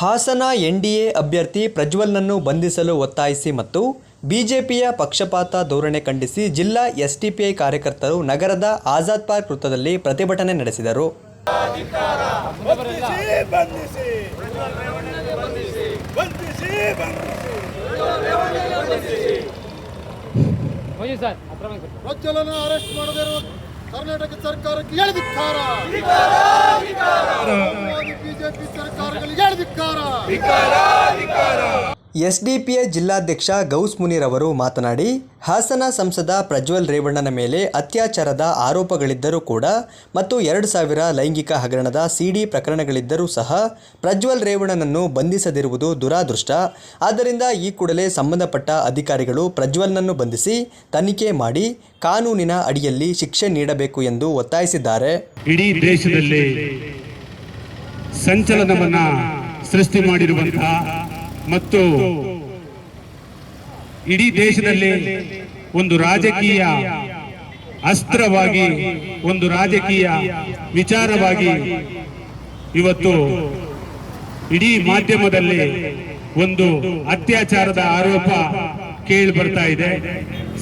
Hassan NDA ಅಭ್ಯರ್ಥಿ ಪ್ರಜ್ವಲ್ನನ್ನು ಬಂಧಿಸಲು ಒತ್ತಾಯಿಸಿ ಮತ್ತು ಬಿಜೆಪಿಯ ಪಕ್ಷಪಾತ ಧೋರಣೆ ಖಂಡಿಸಿ ಜಿಲ್ಲಾ ಎಸ್ಡಿಪಿಐ ಕಾರ್ಯಕರ್ತರು ನಗರದ ಆಜಾದ್ ಪಾರ್ಕ್ ವೃತ್ತದಲ್ಲಿ ಪ್ರತಿಭಟನೆ ನಡೆಸಿದರು. ಅರೆಸ್ಟ್ ಕರ್ನಾಟಕ ಸರ್ಕಾರಕ್ಕೆ ಹೇಳಿದಿಕ್ಕಾರ ಬಿಜೆಪಿ ಸರ್ಕಾರಗಳಿಗೆ ಹೇಳಿದಿಕ್ಕಾರ ಎಸ್ಡಿಪಿಐ ಜಿಲ್ಲಾಧ್ಯಕ್ಷ ಗೌಸ್ ಮುನೀರ್ ಅವರು ಮಾತನಾಡಿ, ಹಾಸನ ಸಂಸದ ಪ್ರಜ್ವಲ್ ರೇವಣ್ಣನ ಮೇಲೆ ಅತ್ಯಾಚಾರದ ಆರೋಪಗಳಿದ್ದರೂ ಕೂಡ ಮತ್ತು ಎರಡು ಸಾವಿರ ಲೈಂಗಿಕ ಹಗರಣದ ಸಿಡಿ ಪ್ರಕರಣಗಳಿದ್ದರೂ ಸಹ ಪ್ರಜ್ವಲ್ ರೇವಣ್ಣನನ್ನು ಬಂಧಿಸದಿರುವುದು ದುರಾದೃಷ್ಟ. ಆದ್ದರಿಂದ ಈ ಕೂಡಲೇ ಸಂಬಂಧಪಟ್ಟ ಅಧಿಕಾರಿಗಳು ಪ್ರಜ್ವಲ್ನನ್ನು ಬಂಧಿಸಿ ತನಿಖೆ ಮಾಡಿ ಕಾನೂನಿನ ಅಡಿಯಲ್ಲಿ ಶಿಕ್ಷೆ ನೀಡಬೇಕು ಎಂದು ಒತ್ತಾಯಿಸಿದ್ದಾರೆ. ಇಡೀ ದೇಶದಲ್ಲಿ ಸಂಚಲನವನ್ನು ಸೃಷ್ಟಿ ಮಾಡಿರುವಂತಹ ಮತ್ತು ಇಡೀ ದೇಶದಲ್ಲಿ ಒಂದು ರಾಜಕೀಯ ಅಸ್ತ್ರವಾಗಿ, ಒಂದು ರಾಜಕೀಯ ವಿಚಾರವಾಗಿ ಇವತ್ತು ಇಡೀ ಮಾಧ್ಯಮದಲ್ಲಿ ಒಂದು ಅತ್ಯಾಚಾರದ ಆರೋಪ ಕೇಳಿ ಬರ್ತಾ ಇದೆ.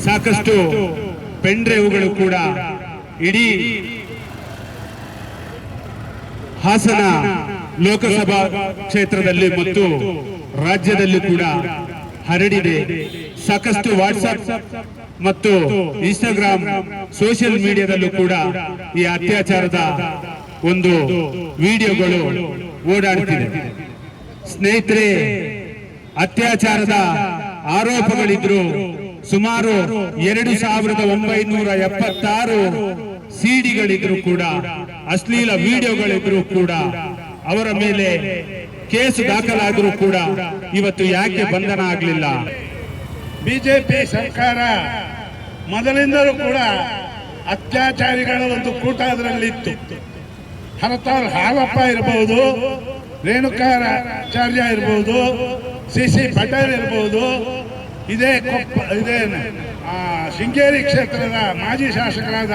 ಸಾಕಷ್ಟು ಪೆಂಡ್ರೈವ್ಗಳು ಕೂಡ ಇಡೀ ಹಾಸನ ಲೋಕಸಭಾ ಕ್ಷೇತ್ರದಲ್ಲಿ ಮತ್ತು ರಾಜ್ಯದಲ್ಲಿ ಕೂಡ ಹರಡಿದೆ. ಸಾಕಷ್ಟು ವಾಟ್ಸಪ್ ಮತ್ತು ಇನ್ಸ್ಟಾಗ್ರಾಮ್ ಸೋಷಿಯಲ್ ಮೀಡಿಯಾದಲ್ಲೂ ಕೂಡ ಈ ಅತ್ಯಾಚಾರದ ಒಂದು ವಿಡಿಯೋಗಳು ಓಡಾಡ್ತಿದೆ. ಸ್ನೇಹಿತರೆ, ಅತ್ಯಾಚಾರದ ಆರೋಪಗಳಿದ್ರು ಸುಮಾರು ಎರಡು ಸಾವಿರದ ಒಂಬೈನೂರ ಎಪ್ಪತ್ತಾರು ಸಿಡಿಗಳಿದ್ರು ಕೂಡ, ಅಶ್ಲೀಲ ವಿಡಿಯೋಗಳಿದ್ರು ಕೂಡ ಅವರ ಮೇಲೆ ಕೇಸು ದಾಖಲಾದರೂ ಕೂಡ ಇವತ್ತು ಯಾಕೆ ಬಂಧನ ಆಗಲಿಲ್ಲ? ಬಿಜೆಪಿ ಸರ್ಕಾರ ಮೊದಲಿಂದಲೂ ಕೂಡ ಅತ್ಯಾಚಾರಿಗಳ ಒಂದು ಕೂಟ ಅದರಲ್ಲಿತ್ತು ಹರತಾಲ್ ಹಾಲಪ್ಪ ಇರಬಹುದು ರೇಣುಕಾಚಾರ್ಯ ಇರಬಹುದು ಸಿ ಸಿ ಪಟೇಲ್ ಇರಬಹುದು ಇದೇ ಕೊಪ್ಪ ಇದೇ ಆ, ಶೃಂಗೇರಿ ಕ್ಷೇತ್ರದ ಮಾಜಿ ಶಾಸಕರಾದ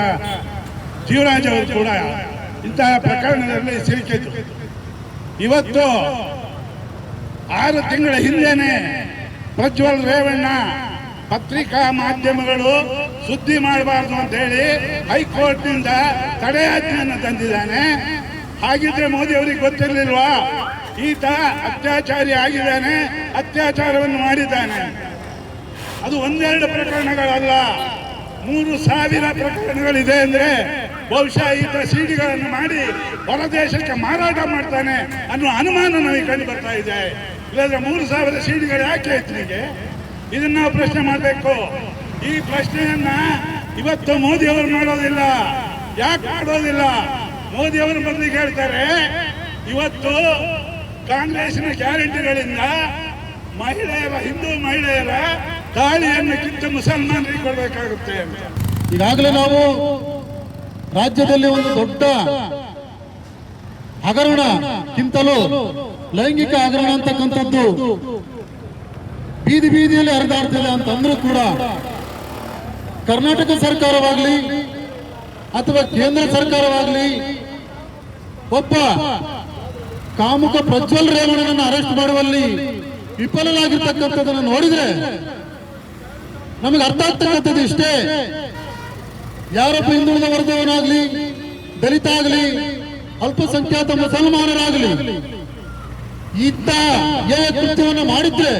ಶಿವರಾಜ್ ಅವರು ಕೂಡ ಇಂತಹ ಪ್ರಕರಣದಲ್ಲಿ ಸಿಲುಕಿದ್ರು. ಇವತ್ತು ಆರು ತಿಂಗಳ ಹಿಂದೆನೆ ಪ್ರಜ್ವಲ್ ರೇವಣ್ಣ ಪತ್ರಿಕಾ ಮಾಧ್ಯಮಗಳು ಸುದ್ದಿ ಮಾಡಬಾರ್ದು ಅಂತ ಹೇಳಿ ಹೈಕೋರ್ಟ್ನಿಂದ ತಡೆಯಾಜ್ಞೆಯನ್ನು ತಂದಿದ್ದಾನೆ. ಹಾಗಿದ್ರೆ ಮೋದಿ ಅವರಿಗೆ ಗೊತ್ತಿರಲಿಲ್ವಾ? ಈತ ಅತ್ಯಾಚಾರಿ ಆಗಿದ್ದಾನೆ, ಅತ್ಯಾಚಾರವನ್ನು ಮಾಡಿದ್ದಾನೆ. ಅದು ಒಂದೆರಡು ಪ್ರಕರಣಗಳಲ್ಲ, ಮೂರು ಸಾವಿರ ಪ್ರಕರಣಗಳಿದೆ ಅಂದ್ರೆ ಬಹುಶಃ ಈತ ಸಿಡಿಗಳನ್ನು ಮಾಡಿ ಹೊರದೇಶಕ್ಕೆ ಮಾರಾಟ ಮಾಡ್ತಾನೆ ಅನ್ನೋ ಅನುಮಾನ ನಮಗೆ ಕಂಡು ಬರ್ತಾ ಇದೆ. ಇಲ್ಲದ್ರೆ ಮೂರು ಸಾವಿರ ಸಿಡಿಗಳು ಯಾಕೆ ಇತ್ರಿಗೆ ಇದನ್ನ ಪ್ರಶ್ನೆ ಮಾಡಬೇಕು. ಈ ಪ್ರಶ್ನೆಯನ್ನ ಇವತ್ತು ಮೋದಿ ಅವರು ಮಾಡೋದಿಲ್ಲ. ಯಾಕೆ ಮಾಡೋದಿಲ್ಲ? ಮೋದಿ ಅವರು ಬದಲಿಗೆ ಹೇಳ್ತಾರೆ, ಇವತ್ತು ಕಾಂಗ್ರೆಸ್ನ ಗ್ಯಾರಂಟಿಗಳಿಂದ ಮಹಿಳೆಯರ, ಹಿಂದೂ ಮಹಿಳೆಯರ ತಾಳಿಯನ್ನು ಕಿತ್ತು ಮುಸಲ್ಮಾನರಿಗೆ ಕೊಡಬೇಕಾಗುತ್ತೆ ಈಗಾಗಲೇ ನಾವು ರಾಜ್ಯದಲ್ಲಿ ಒಂದು ದೊಡ್ಡ ಹಗರಣಕ್ಕಿಂತಲೂ ಲೈಂಗಿಕ ಹಗರಣ ಅಂತಕ್ಕಂಥದ್ದು. ಬೀದಿ ಬೀದಿಯಲ್ಲಿ ಹರಿದಾಡ್ತಿದೆ ಅಂತಂದ್ರೂ ಕೂಡ ಕರ್ನಾಟಕ ಸರ್ಕಾರವಾಗಲಿ ಅಥವಾ ಕೇಂದ್ರ ಸರ್ಕಾರವಾಗಲಿ ಒಬ್ಬ ಕಾಮುಕ ಪ್ರಜ್ವಲ್ ರೇವಣ್ಣನನ್ನು ಅರೆಸ್ಟ್ ಮಾಡುವಲ್ಲಿ ವಿಫಲರಾಗಿರ್ತಕ್ಕಂಥದ್ದನ್ನು ನೋಡಿದ್ರೆ ನಮಗೆ ಅರ್ಥ ಆಗ್ತಕ್ಕಂಥದ್ದು ಇಷ್ಟೇ. ಯಾರೊಬ್ಬ ಹಿಂದುಳಿದ ವರ್ಗವನಾಗ್ಲಿ ದಲಿತ ಆಗಲಿ ಅಲ್ಪಸಂಖ್ಯಾತ ಮುಸಲ್ಮಾನರಾಗಲಿ, ಇಂಥ ಏ ಕೃತ್ಯವನ್ನು ಮಾಡಿದ್ರೆ,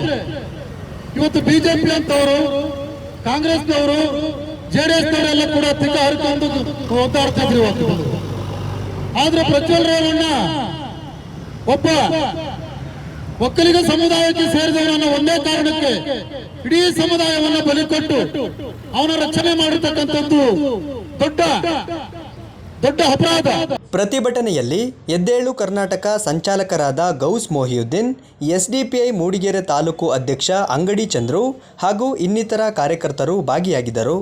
ಇವತ್ತು ಬಿಜೆಪಿ ಅಂತವರು, ಕಾಂಗ್ರೆಸ್ನವರು, ಜೆಡಿಎಸ್ನವರೆಲ್ಲ ಕೂಡ ತಿಕ್ಕ ಹರಿಕೊಂಡು ಒದ್ದಾಡ್ತಿದ್ರು ಇವತ್ತು. ಆದ್ರೆ ಪ್ರಜ್ವಲ್ ಒಬ್ಬ ಒಕ್ಕಲಿಗ ಸಮುದಾಯಕ್ಕೆ ಸೇರಿದವರನ್ನು ಒಂದೇ ಕಾರಣಕ್ಕೆ ಇಡೀ ಸಮುದಾಯವನ್ನ ಬಲಿಕೊಟ್ಟು ಅವನ ರಕ್ಷಣೆ ಮಾಡಿರ್ತಕ್ಕಂಥದ್ದು ದೊಡ್ಡ ದೊಡ್ಡ ಅಪರಾಧ. ಪ್ರತಿಭಟನೆಯಲ್ಲಿ ಎದ್ದೇಳು ಕರ್ನಾಟಕ ಸಂಚಾಲಕರಾದ ಗೌಸ್ ಮೊಹಿಯುದ್ದೀನ್, ಎಸ್ಡಿಪಿಐ ಮೂಡಿಗೆರೆ ತಾಲೂಕು ಅಧ್ಯಕ್ಷ ಅಂಗಡಿ ಚಂದ್ರು ಹಾಗೂ ಇನ್ನಿತರ ಕಾರ್ಯಕರ್ತರು ಭಾಗಿಯಾಗಿದ್ದರು.